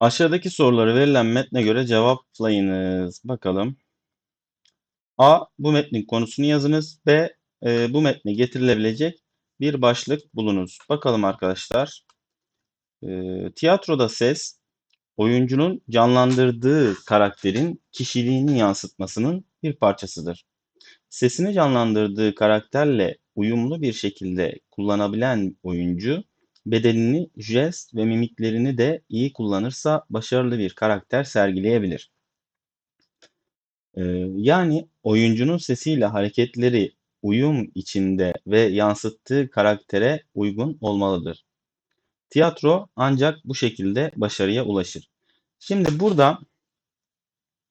Aşağıdaki soruları verilen metne göre cevaplayınız. Bakalım. A. Bu metnin konusunu yazınız. B. e, bu metne getirilebilecek bir başlık bulunuz. Bakalım arkadaşlar. E, tiyatroda ses, oyuncunun canlandırdığı karakterin kişiliğini yansıtmasının bir parçasıdır. Sesini canlandırdığı karakterle uyumlu bir şekilde kullanabilen oyuncu, bedenini, jest ve mimiklerini de iyi kullanırsa başarılı bir karakter sergileyebilir. Ee, yani oyuncunun sesiyle hareketleri uyum içinde ve yansıttığı karaktere uygun olmalıdır. Tiyatro ancak bu şekilde başarıya ulaşır. Şimdi burada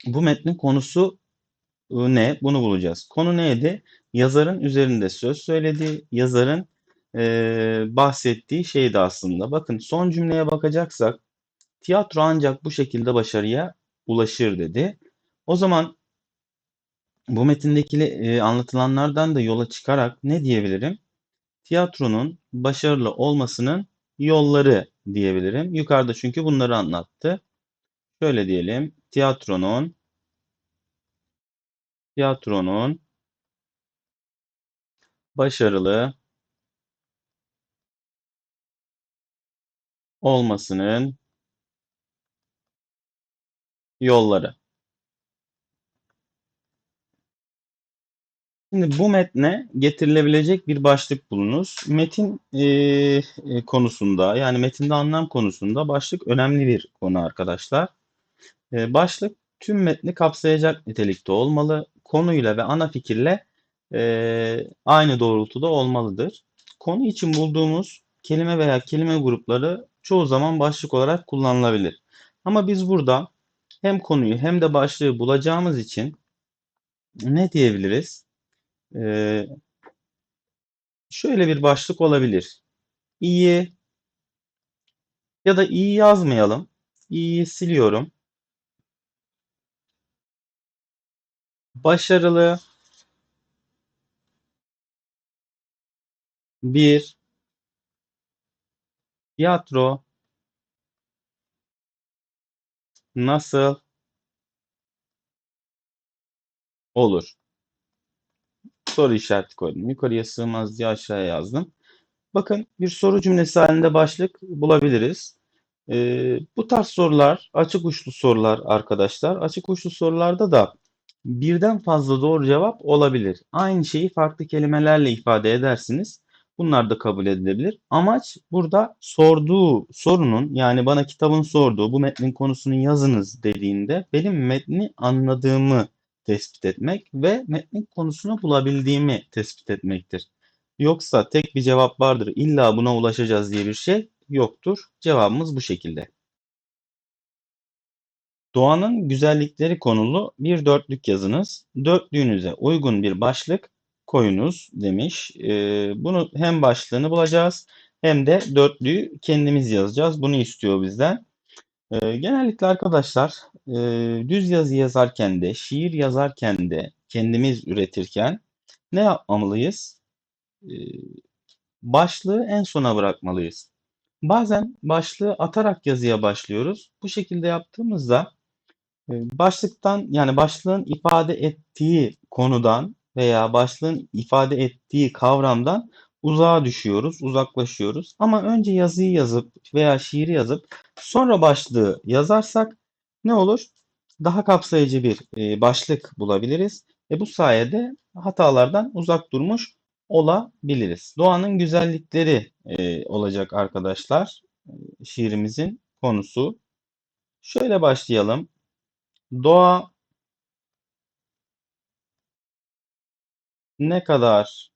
bu metnin konusu ıı, ne? Bunu bulacağız. Konu neydi? Yazarın üzerinde söz söylediği, yazarın e, bahsettiği şeydi aslında. Bakın son cümleye bakacaksak tiyatro ancak bu şekilde başarıya ulaşır dedi. O zaman bu metindeki e, anlatılanlardan da yola çıkarak ne diyebilirim? Tiyatronun başarılı olmasının yolları diyebilirim. Yukarıda çünkü bunları anlattı. Şöyle diyelim. Tiyatronun tiyatronun başarılı olmasının yolları. Şimdi bu metne getirilebilecek bir başlık bulunuz. Metin e, e, konusunda yani metinde anlam konusunda başlık önemli bir konu arkadaşlar. E, başlık tüm metni kapsayacak nitelikte olmalı. Konuyla ve ana fikirle e, aynı doğrultuda olmalıdır. Konu için bulduğumuz kelime veya kelime grupları çoğu zaman başlık olarak kullanılabilir. Ama biz burada hem konuyu hem de başlığı bulacağımız için ne diyebiliriz? Ee, şöyle bir başlık olabilir. İyi ya da iyi yazmayalım. İyiyi siliyorum. Başarılı bir tiyatro nasıl olur? Soru işareti koydum. Yukarıya sığmaz diye aşağıya yazdım. Bakın bir soru cümlesi halinde başlık bulabiliriz. Ee, bu tarz sorular açık uçlu sorular arkadaşlar. Açık uçlu sorularda da birden fazla doğru cevap olabilir. Aynı şeyi farklı kelimelerle ifade edersiniz. Bunlar da kabul edilebilir. Amaç burada sorduğu sorunun yani bana kitabın sorduğu bu metnin konusunu yazınız dediğinde benim metni anladığımı tespit etmek ve metnin konusunu bulabildiğimi tespit etmektir. Yoksa tek bir cevap vardır illa buna ulaşacağız diye bir şey yoktur. Cevabımız bu şekilde. Doğanın güzellikleri konulu bir dörtlük yazınız. Dörtlüğünüze uygun bir başlık koyunuz demiş. Ee, bunu hem başlığını bulacağız hem de dörtlüğü kendimiz yazacağız. Bunu istiyor bizden. Ee, genellikle arkadaşlar e, düz yazı yazarken de şiir yazarken de kendimiz üretirken ne yapmamalıyız? Ee, başlığı en sona bırakmalıyız. Bazen başlığı atarak yazıya başlıyoruz. Bu şekilde yaptığımızda e, başlıktan yani başlığın ifade ettiği konudan veya başlığın ifade ettiği kavramdan uzağa düşüyoruz, uzaklaşıyoruz. Ama önce yazıyı yazıp veya şiiri yazıp sonra başlığı yazarsak ne olur? Daha kapsayıcı bir e, başlık bulabiliriz ve bu sayede hatalardan uzak durmuş olabiliriz. Doğanın güzellikleri e, olacak arkadaşlar. E, şiirimizin konusu. Şöyle başlayalım. Doğa ne kadar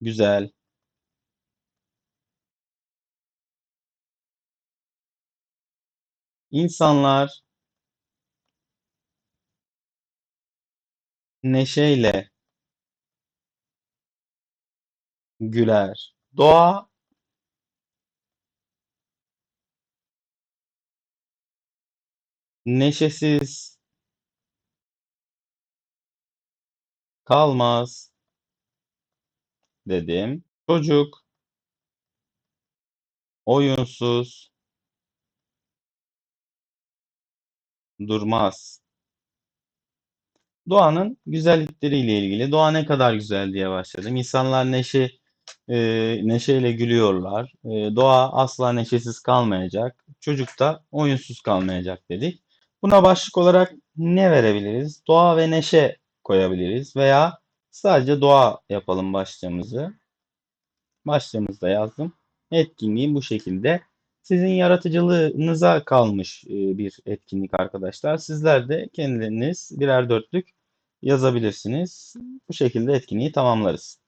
güzel. İnsanlar neşeyle güler. Doğa neşesiz kalmaz dedim. Çocuk oyunsuz, durmaz. Doğanın güzellikleriyle ilgili. Doğa ne kadar güzel diye başladım. İnsanlar neşe e, neşeyle gülüyorlar. E, doğa asla neşesiz kalmayacak. Çocuk da oyunsuz kalmayacak dedik. Buna başlık olarak ne verebiliriz? Doğa ve neşe koyabiliriz veya sadece doğa yapalım başlığımızı. Başlığımızda yazdım. Etkinliğim bu şekilde. Sizin yaratıcılığınıza kalmış e, bir etkinlik arkadaşlar. Sizler de kendiniz birer dörtlük yazabilirsiniz. Bu şekilde etkinliği tamamlarız.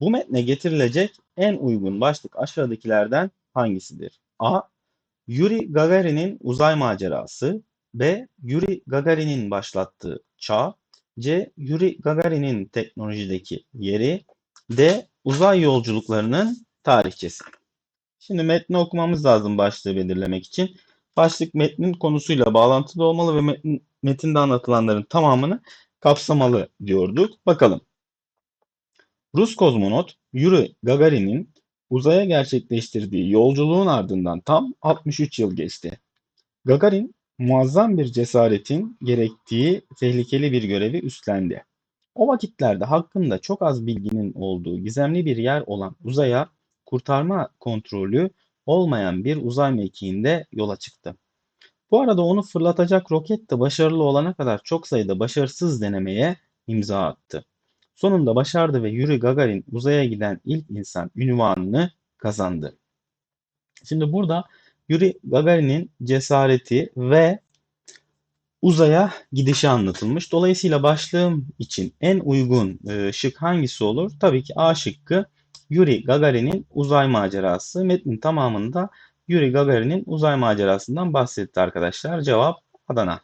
Bu metne getirilecek en uygun başlık aşağıdakilerden hangisidir? A. Yuri Gagarin'in uzay macerası. B. Yuri Gagarin'in başlattığı çağ. C. Yuri Gagarin'in teknolojideki yeri. D. Uzay yolculuklarının tarihçesi. Şimdi metni okumamız lazım başlığı belirlemek için. Başlık metnin konusuyla bağlantılı olmalı ve metin, metinde anlatılanların tamamını kapsamalı diyorduk. Bakalım. Rus kozmonot Yuri Gagarin'in uzaya gerçekleştirdiği yolculuğun ardından tam 63 yıl geçti. Gagarin muazzam bir cesaretin gerektiği tehlikeli bir görevi üstlendi. O vakitlerde hakkında çok az bilginin olduğu gizemli bir yer olan uzaya kurtarma kontrolü olmayan bir uzay mekiğinde yola çıktı. Bu arada onu fırlatacak roket de başarılı olana kadar çok sayıda başarısız denemeye imza attı. Sonunda başardı ve Yuri Gagarin uzaya giden ilk insan ünvanını kazandı. Şimdi burada Yuri Gagarin'in cesareti ve uzaya gidişi anlatılmış. Dolayısıyla başlığım için en uygun e, şık hangisi olur? Tabii ki A şıkkı Yuri Gagarin'in uzay macerası. Metnin tamamında Yuri Gagarin'in uzay macerasından bahsetti arkadaşlar. Cevap Adana.